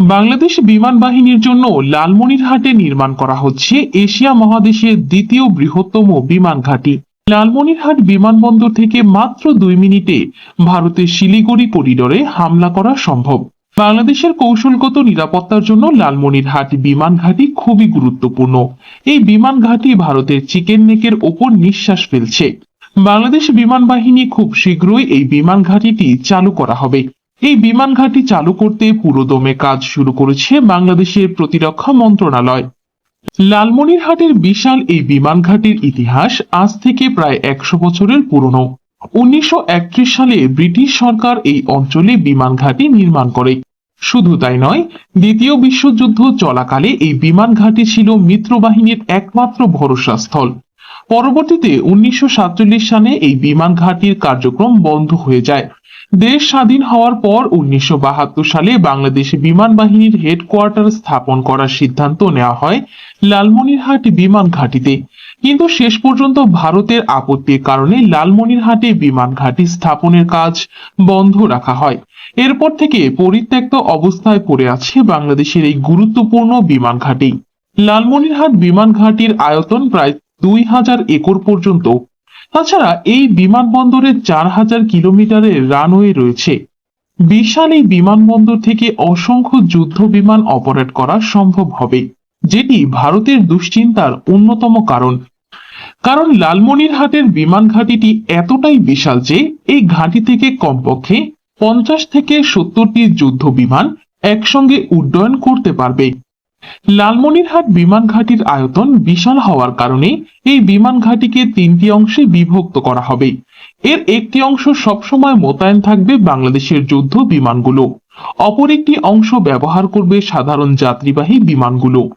বাংলাদেশ বিমান বাহিনীর জন্য লালমনিরহাটে নির্মাণ করা হচ্ছে এশিয়া মহাদেশের দ্বিতীয় বৃহত্তম বিমান ঘাঁটি। লালমনিরহাট বিমানবন্দর থেকে মাত্র দুই মিনিটে ভারতের শিলিগুড়ি করিডোরে হামলা করা সম্ভব। বাংলাদেশের কৌশলগত নিরাপত্তার জন্য লালমনিরহাট বিমান ঘাঁটি খুবই গুরুত্বপূর্ণ। এই বিমান ঘাঁটি ভারতের চিকেন নেকের ওপর নিঃশ্বাস ফেলছে। বাংলাদেশ বিমান বাহিনী খুব শীঘ্রই এই বিমান ঘাঁটিটি চালু করা হবে। এই বিমান ঘাঁটি চালু করতে পুরোদমে কাজ শুরু করেছে বাংলাদেশের প্রতিরক্ষা মন্ত্রণালয়। লালমনিরহাটের বিশাল এই বিমান ঘাঁটির ইতিহাস আজ থেকে প্রায় একশো বছরের পুরনো। উনিশশো একত্রিশ সালে ব্রিটিশ সরকার এই অঞ্চলে বিমান ঘাঁটি নির্মাণ করে। শুধু তাই নয়, দ্বিতীয় বিশ্বযুদ্ধ চলাকালে এই বিমান ঘাঁটি ছিল মিত্রবাহিনীর একমাত্র ভরসাস্থল। পরবর্তীতে উনিশশো সাতচল্লিশ সালে এই বিমান ঘাঁটির কার্যক্রম বন্ধ হয়ে যায়। দেশ স্বাধীন হওয়ার পর উনিশশো বাহাত্তর সালে বাংলাদেশ বিমান বাহিনীর হেডকোয়ার্টার স্থাপন করার সিদ্ধান্ত নেওয়া হয় লালমনিরহাট বিমান ঘাঁটিতে। কিন্তু শেষ পর্যন্ত ভারতের আপত্তির কারণে লালমনিরহাটে বিমান ঘাঁটি স্থাপনের কাজ বন্ধ রাখা হয়। এরপর থেকে পরিত্যক্ত অবস্থায় পড়ে আছে বাংলাদেশের এই গুরুত্বপূর্ণ বিমান ঘাঁটি। লালমনিরহাট বিমান ঘাঁটির আয়তন প্রায় দুই হাজার একর পর্যন্ত। তাছাড়া এই বিমানবন্দরের চার হাজার কিলোমিটারের রানওয়ে রয়েছে। বিশাল এই বিমানবন্দর থেকে অসংখ্য যুদ্ধ বিমান অপারেট করা সম্ভব হবে, যেটি ভারতের দুশ্চিন্তার অন্যতম কারণ। কারণ লালমনিরহাটের বিমান ঘাঁটিটি এতটাই বিশাল যে এই ঘাঁটি থেকে কমপক্ষে পঞ্চাশ থেকে সত্তরটি যুদ্ধ বিমান একসঙ্গে উড্ডয়ন করতে পারবে। লালমনিরহাট বিমান ঘাঁটির আয়তন বিশাল হওয়ার কারণে এই বিমান ঘাঁটিকে তিনটি অংশে বিভক্ত করা হবে। এর একটি অংশ সবসময় মোতায়েন থাকবে বাংলাদেশের যুদ্ধ বিমানগুলো। অপর একটি অংশ ব্যবহার করবে সাধারণ যাত্রীবাহী বিমানগুলো।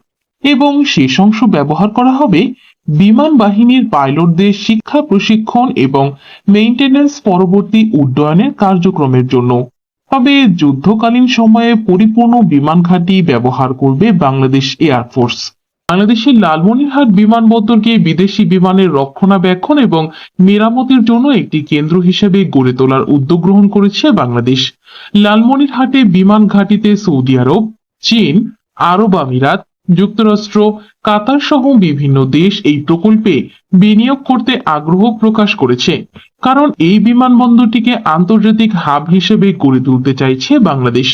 এবং শেষ অংশ ব্যবহার করা হবে বিমান বাহিনীর পাইলটদের শিক্ষা, প্রশিক্ষণ এবং মেইনটেনেন্স পরবর্তী উড্ডয়নের কার্যক্রমের জন্য। তবে যুদ্ধকালীন সময়ে পরিপূর্ণ বিমান ঘাঁটি ব্যবহার করবে বাংলাদেশ এয়ারফোর্স বাংলাদেশের লালমনিরহাট বিমানবন্দরকে বিদেশি বিমানের রক্ষণাবেক্ষণ এবং মেরামতের জন্য একটি কেন্দ্র হিসেবে গড়ে তোলার উদ্যোগ গ্রহণ করেছে বাংলাদেশ। লালমনিরহাটে বিমান ঘাঁটিতে সৌদি আরব, চীন, আরব আমিরাত, যুক্তরাষ্ট্র, কাতার সহ বিভিন্ন দেশ এই প্রকল্পে বিনিয়োগ করতে আগ্রহ প্রকাশ করেছে। কারণ এই বিমানবন্দরটিকে আন্তর্জাতিক হাব হিসেবে গড়ে তুলতে চাইছে বাংলাদেশ।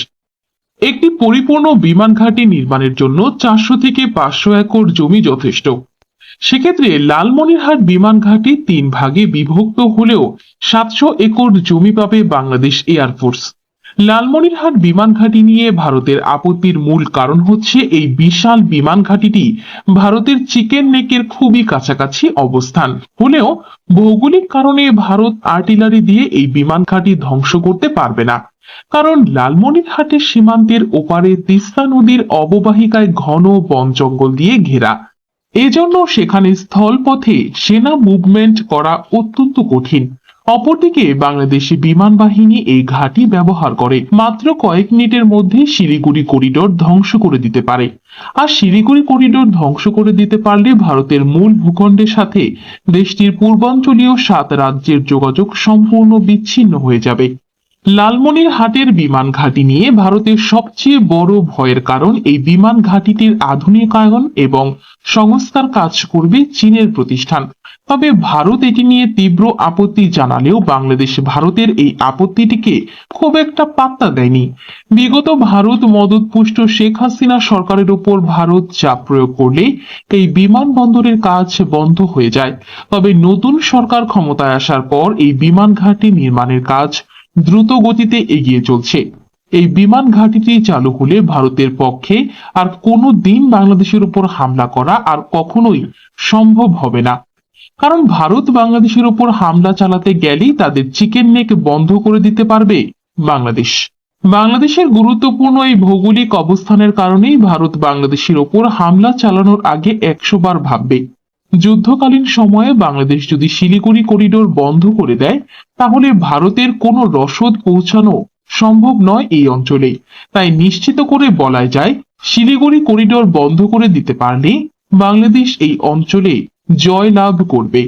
একটি পরিপূর্ণ বিমান ঘাঁটি নির্মাণের জন্য চারশো থেকে পাঁচশো একর জমি যথেষ্ট। সেক্ষেত্রে লালমনিরহাট বিমান ঘাঁটি তিন ভাগে বিভক্ত হলেও সাতশো একর জমি পাবে বাংলাদেশ এয়ারফোর্স লালমনিরহাট বিমান ঘাঁটি নিয়ে ভারতের আপত্তির মূল কারণ হচ্ছে এই বিশাল বিমান ঘাঁটিটি ভারতের চিকেন নেকের খুবই কাছাকাছি অবস্থান। হলেও ভৌগোলিক কারণে ভারত আর্টিলারি দিয়ে এই বিমান ঘাঁটি ধ্বংস করতে পারবে না। কারণ লালমনিরহাটের সীমান্তের ওপারে তিস্তা নদীর অববাহিকায় ঘন বন জঙ্গল দিয়ে ঘেরা। এজন্য সেখানে স্থলপথে সেনা মুভমেন্ট করা অত্যন্ত কঠিন। অপরদিকে বাংলাদেশি বিমান বাহিনী এই ঘাঁটি ব্যবহার করে। মাত্র কয়েক মিনিটের মধ্যে শিলিগুড়ি করিডোর ধ্বংস করে দিতে পারে। আর শিলিগুড়ি করিডোর ধ্বংস করে দিতে পারলে ভারতের মূল ভূখণ্ডের সাথে দেশটির পূর্বাঞ্চলীয় সাত রাজ্যের যোগাযোগ সম্পূর্ণ বিচ্ছিন্ন হয়ে যাবে। লালমনির হাটের বিমান ঘাঁটি নিয়ে ভারতের সবচেয়ে বড় ভয়ের কারণ এই বিমান ঘাঁটিটির আধুনিকায়ন এবং সংস্কার কাজ করবে চীনের প্রতিষ্ঠান। তবে ভারত এটি নিয়ে তীব্র আপত্তি জানালেও বাংলাদেশ ভারতের এই আপত্তিটিকে খুব একটা পাত্তা দেয়নি। বিগত ভারত মদতপুষ্ট শেখ হাসিনা সরকারের উপর ভারত চাপ প্রয়োগ করলে এই বিমানবন্দরের কাজ বন্ধ হয়ে যায়। তবে নতুন সরকার ক্ষমতায় আসার পর এই বিমান ঘাঁটি নির্মাণের কাজ দ্রুত গতিতে এগিয়ে চলছে। এই বিমান ঘাঁটিটি চালু হলে ভারতের পক্ষে আর কোনো দিন বাংলাদেশের উপর হামলা করা আর কখনোই সম্ভব হবে না। কারণ ভারত বাংলাদেশের উপর হামলা চালাতে গেলেই তাদের চিকেন নেক বন্ধ করে দিতে পারবে বাংলাদেশ। বাংলাদেশের গুরুত্বপূর্ণ এই ভৌগোলিক অবস্থানের কারণেই ভারত বাংলাদেশের ওপর হামলা চালানোর আগে একশো বার ভাববে। যুদ্ধকালীন সময়ে বাংলাদেশ যদি শিলিগুড়ি করিডোর বন্ধ করে দেয়, তাহলে ভারতের কোনো রসদ পৌঁছানো সম্ভব নয় এই অঞ্চলে। তাই নিশ্চিত করে বলা যায়, শিলিগুড়ি করিডোর বন্ধ করে দিতে পারলে বাংলাদেশ এই অঞ্চলে জয় লাভ করবে।